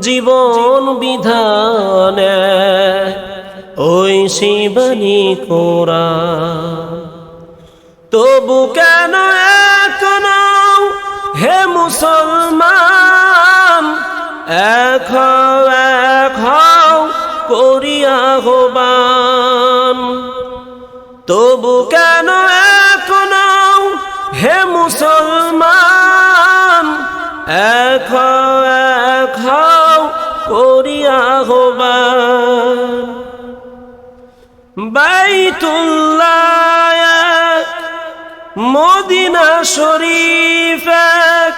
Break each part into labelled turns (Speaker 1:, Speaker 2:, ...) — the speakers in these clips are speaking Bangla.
Speaker 1: জীবন বিধানে, ওই শিবানী কোরআন। তবু কেন এখন হে মুসলমান, এক এক করিয়া হবান তবু কেন এখন হে মুসলমান হও করিয়া হবান বাইতুল্লাহ মদিনা শরীফ এক,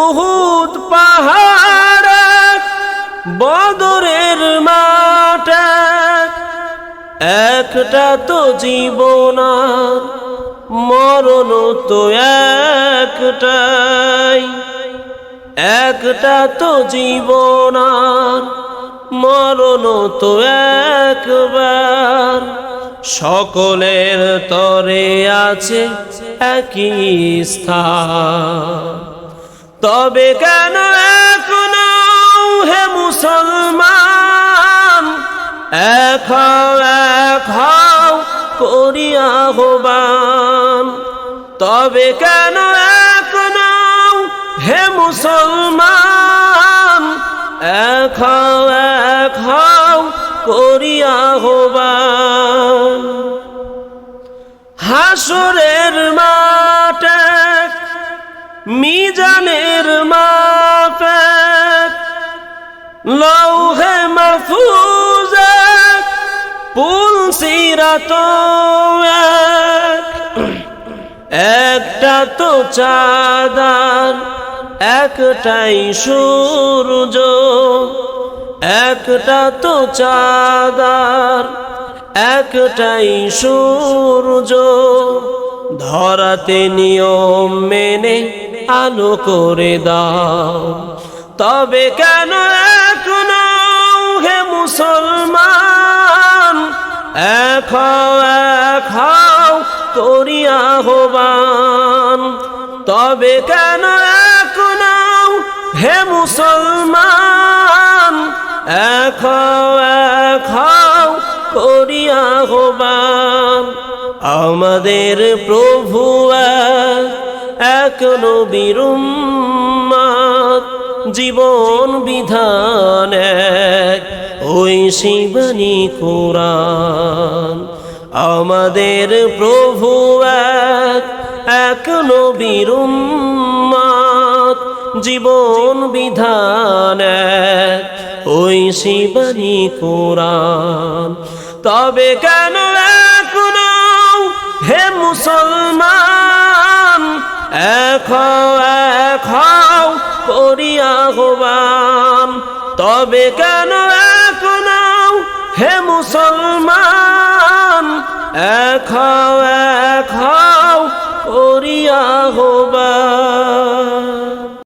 Speaker 1: উহুদ পাহাড় বদরের মাঠ একটা তো জীবন মরণ তো একটাই। একটা তো জীবন মরণ তো একবার। সকলের তরে আছে একই তবে কেন এখন হে মুসলমান হও, এক করিয়া হবান তবে কেন এখন হে মুসলমান এক হও, এক হও করিয়া হবান হাসরের মাঠে মিজানের মাপে লৌহে মাহফুজ পুল সিরাত একটা তো চাঁদার একটাই সূর্য, একটা তো চাঁদার, একটাই সূর্য। ধরাতে নিয়ম মেনে আলো করে দাও। তবে কেন এখন হে মুসলমান? এক এক করিয়া হবান তবে কেন মুসলমান হও, এক করিয়া হবান আমাদের প্রভু এক, নবীর জীবন বিধান এক ওই শিবানী কোরআন। আমাদের প্রভু এক এক নবীর জীবন বিধান এক ওই শিবানী কোরআন। তবে কেন হে মুসলমান এক হও, এক করিয়া হবান তবে কেন এখন হে মুসলমান এক